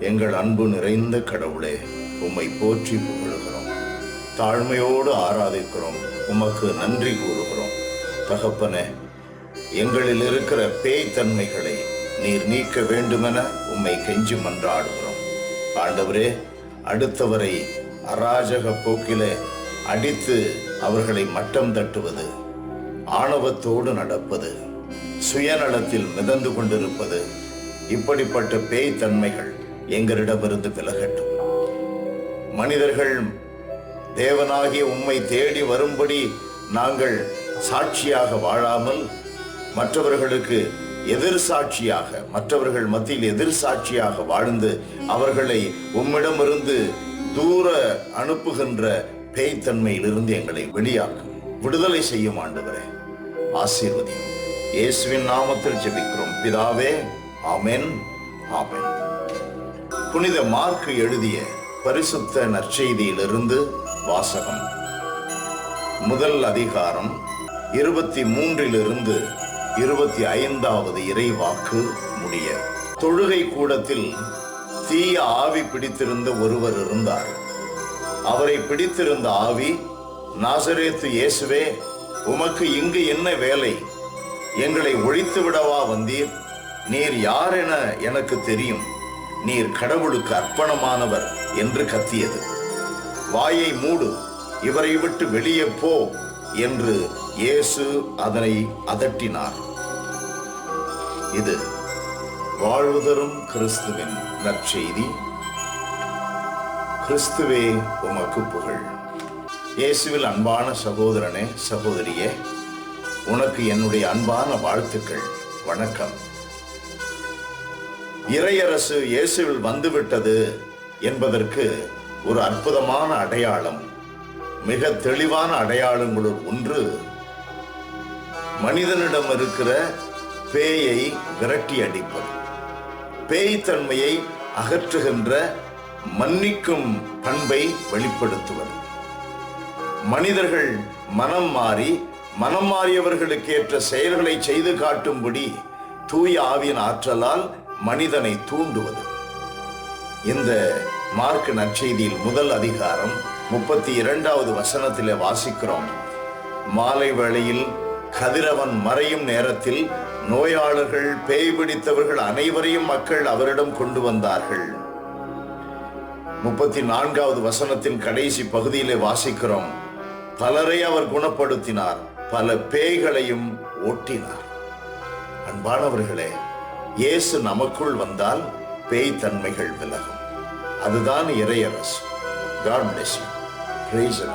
எங்கள் அன்பு நிறைந்த கடவுளே உம்மை போற்றி புகழுகிறோம். தாழ்மையோடு ஆராதிக்கிறோம். உமக்கு நன்றி கூறுகிறோம். தகப்பனே எங்களில் இருக்கிற பேய்த்தன்மைகளை நீர் நீக்க வேண்டுமென உம்மை கெஞ்சி மன்றாடுகிறோம். ஆண்டவரே அடுத்தவரை அராஜக போக்கிலே அடித்து அவர்களை மட்டம் தட்டுவது ஆணவத்தோடு நடப்பது சுயநலத்தில் மிதந்து கொண்டிருப்பது இப்படிப்பட்ட பேய்த்தன்மைகள் எங்களிடமிருந்து விலகட்டும். மனிதர்கள் தேவனாகிய உம்மை தேடி வரும்படி நாங்கள் சாட்சியாக வாழாமல் மற்றவர்களுக்கு எதிர் சாட்சியாக மற்றவர்கள் மத்தியில் எதிர் சாட்சியாக வாழ்ந்து அவர்களை உம்மிடமிருந்து தூர அனுப்புகின்ற பேய்த்தன்மையிலிருந்து எங்களை வெளியாக்கும் விடுதலை செய்யும் ஆண்டவரே. ஆசீர்வதி இயேசுவின் நாமத்தில் ஜெபிக்கிறோம். பிதாவே ஆமென் ஆமென். புனித மார்க்கு எழுதிய பரிசுத்த நற்செய்தியிலிருந்து வாசகம். முதல் அதிகாரம் இருபத்தி மூன்றிலிருந்து இருபத்தி ஐந்தாவது இறைவாக்கு முடிய. தொழுகை கூடத்தில் தீய ஆவி பிடித்திருந்த ஒருவர் இருந்தார். அவரை பிடித்திருந்த ஆவி நாசரேத்து இயேசுவே உமக்கு இங்கு என்ன வேலை? எங்களை ஒழித்து விடவா வந்தீர்? நீர் யார் என எனக்கு தெரியும். நீர் கடவுளுக்கு அர்ப்பணமானவர் என்று கத்தியது. வாயை மூடு இவரை விட்டு வெளியே போ என்று இயேசு அதனை அதட்டினார். இது வாழ்வு தரும் கிறிஸ்துவின் நற்செய்தி. கிறிஸ்துவே உமக்கு புகழ். இயேசுவில் அன்பான சகோதரனே சகோதரியே உனக்கு என்னுடைய அன்பான வாழ்த்துக்கள். வணக்கம். இறையரசு இயேசுவில் வந்துவிட்டது என்பதற்கு ஒரு அற்புதமான அடையாளம். மிக தெளிவான அடையாளங்களுள் ஒன்று மனிதனிடம் இருக்கிற பேயை விரட்டி அடிப்பது. பேய் தன்மையை அகற்றுகின்ற மன்னிக்கும் பண்பை வெளிப்படுத்துவது. மனிதர்கள் மனம் மாறி மனம் மாறியவர்களுக்கு ஏற்ற செயல்களை செய்து காட்டும்படி தூய ஆவியின் ஆற்றலால் மனிதனை தூண்டுவது. இந்த மார்க் நற்செய்தியில் முதல் அதிகாரம் முப்பத்தி இரண்டாவது வசனத்திலே வாசிக்கிறோம். மாலை வேளையில் கதிரவன் மறையும் நேரத்தில் நோயாளர்கள் பேய் பிடித்தவர்கள் அனைவரையும் மக்கள் அவரிடம் கொண்டு வந்தார்கள். முப்பத்தி நான்காவது வசனத்தின் கடைசி பகுதியிலே வாசிக்கிறோம். பலரை அவர் குணப்படுத்தினார் பல பேய்களையும் ஓட்டினார். அன்பானவர்களே இயேசு நமக்குள் வந்தால் பேய் தன்மைகள் விலகும். அதுதான் இறையரசு. God bless you